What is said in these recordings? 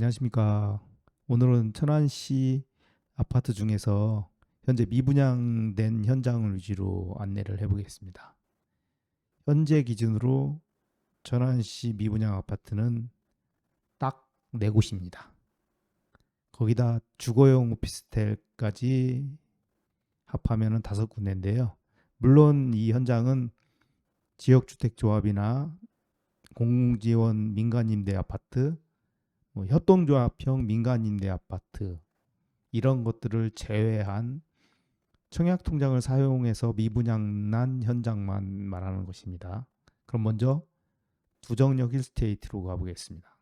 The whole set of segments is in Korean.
안녕하십니까. 오늘은 천안시 아파트 중에서 현재 미분양된 현장을 위주로 안내를 해보겠습니다. 현재 기준으로 천안시 미분양 아파트는 딱 네 곳입니다. 거기다 주거용 오피스텔까지 합하면 다섯 군데인데요. 물론 이 현장은 지역주택조합이나 공공지원 민간임대 아파트, 뭐 협동조합형 민간임대 아파트 이런 것들을 제외한 청약 통장을 사용해서 미분양난 현장만 말하는 것입니다. 그럼 먼저 두정역 힐스테이트로 가보겠습니다.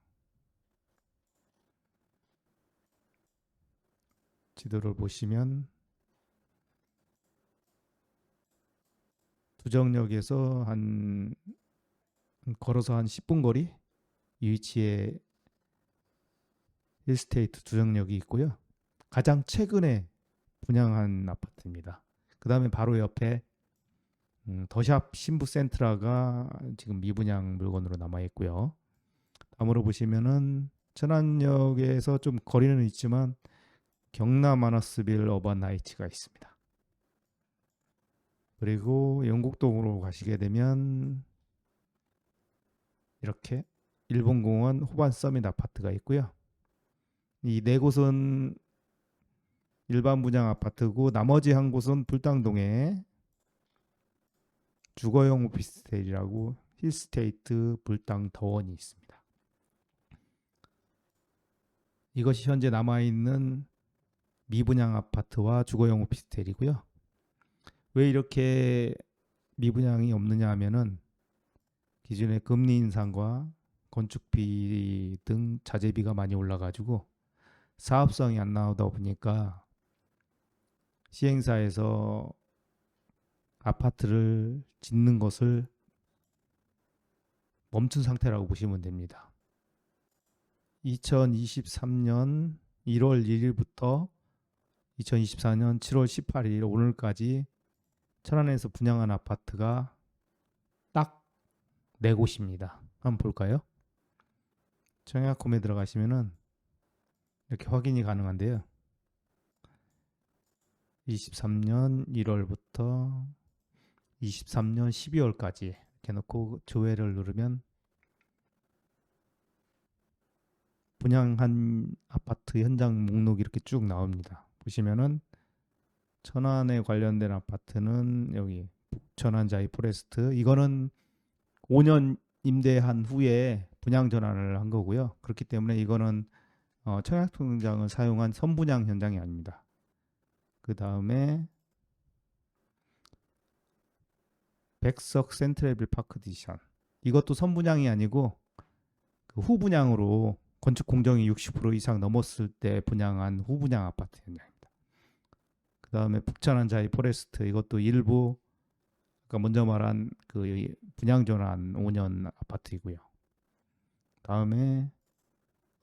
지도를 보시면 두정역에서 한 걸어서 한 10분 거리 이 위치에 힐스테이트 두정역이 있고요. 가장 최근에 분양한 아파트입니다. 그 다음에 바로 옆에 음, 더샵 신부 센트라가 지금 미분양 물건으로 남아 있고요. 다음으로 보시면은 천안역에서 좀 거리는 있지만 경남 아너스빌 어반 나이츠가 있습니다. 그리고 영국동으로 가시게 되면 이렇게 일본공원 호반 서밋 아파트가 있고요. 이 네 곳은 일반 분양 아파트고 나머지 한 곳은 불당동에 주거용 오피스텔이라고 힐스테이트 불당 더원이 있습니다. 이것이 현재 남아 있는 미분양 아파트와 주거용 오피스텔이고요. 왜 이렇게 미분양이 없느냐 하면은 기존의 금리 인상과 건축비 등 자재비가 많이 올라가지고 사업성이 안 나오다 보니까 시행사에서 아파트를 짓는 것을 멈춘 상태라고 보시면 됩니다. 2023년 1월 1일부터 2024년 7월 18일 오늘까지 천안에서 분양한 아파트가 딱 네 곳입니다. 한번 볼까요? 청약홈에 들어가시면은 이렇게 확인이 가능한데요. 23년 1월부터 23년 12월까지 이렇게 놓고 조회를 누르면 분양한 아파트 현장 목록이 이렇게 쭉 나옵니다. 보시면은 천안에 관련된 아파트는 여기 북천안 자이 포레스트 이거는 5년 임대한 후에 분양 전환을 한 거고요. 그렇기 때문에 이거는 어, 청약통장을 사용한 선분양 현장이 아닙니다. 그 다음에 백석 센트레빌 파크 디션 이것도 선분양이 아니고 그 후분양으로 건축 공정이 60% 이상 넘었을 때 분양한 후분양 아파트 현장입니다. 그 다음에 북천안 자이 포레스트 이것도 일부 아까 먼저 말한 그 분양 전환 5년 아파트이고요. 다음에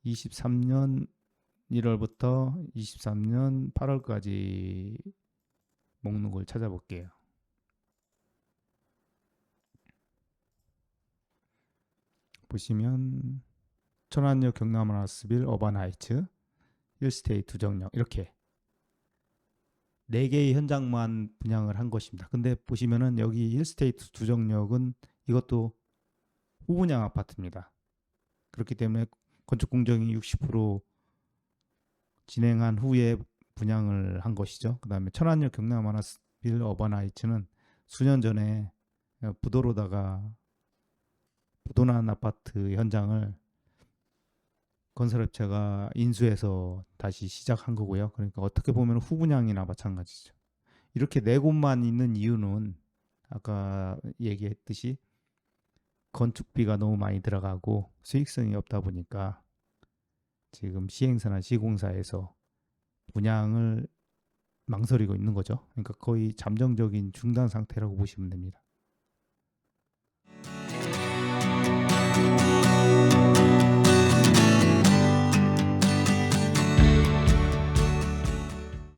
23년 1월부터 23년 8월까지 목록을 찾아볼게요. 보시면 천안역 경남 아나스빌 어반 하이츠 1스테이 두정역 이렇게 네 개의 현장만 분양을 한 것입니다. 근데 보시면은 여기 1스테이트 두정역은 이것도 후분양 아파트입니다. 그렇기 때문에 건축 공정이 60% 진행한 후에 분양을 한 것이죠. 그다음에 천안역 경남 아나스빌 어반 하이츠는 수년 전에 부도로다가 부도난 아파트 현장을 건설업체가 인수해서 다시 시작한 거고요. 그러니까 어떻게 보면 후분양이나 마찬가지죠. 이렇게 네 곳만 있는 이유는 아까 얘기했듯이 건축비가 너무 많이 들어가고 수익성이 없다 보니까 지금 시행사나 시공사에서 분양을 망설이고 있는 거죠. 그러니까 거의 잠정적인 중단 상태라고 보시면 됩니다.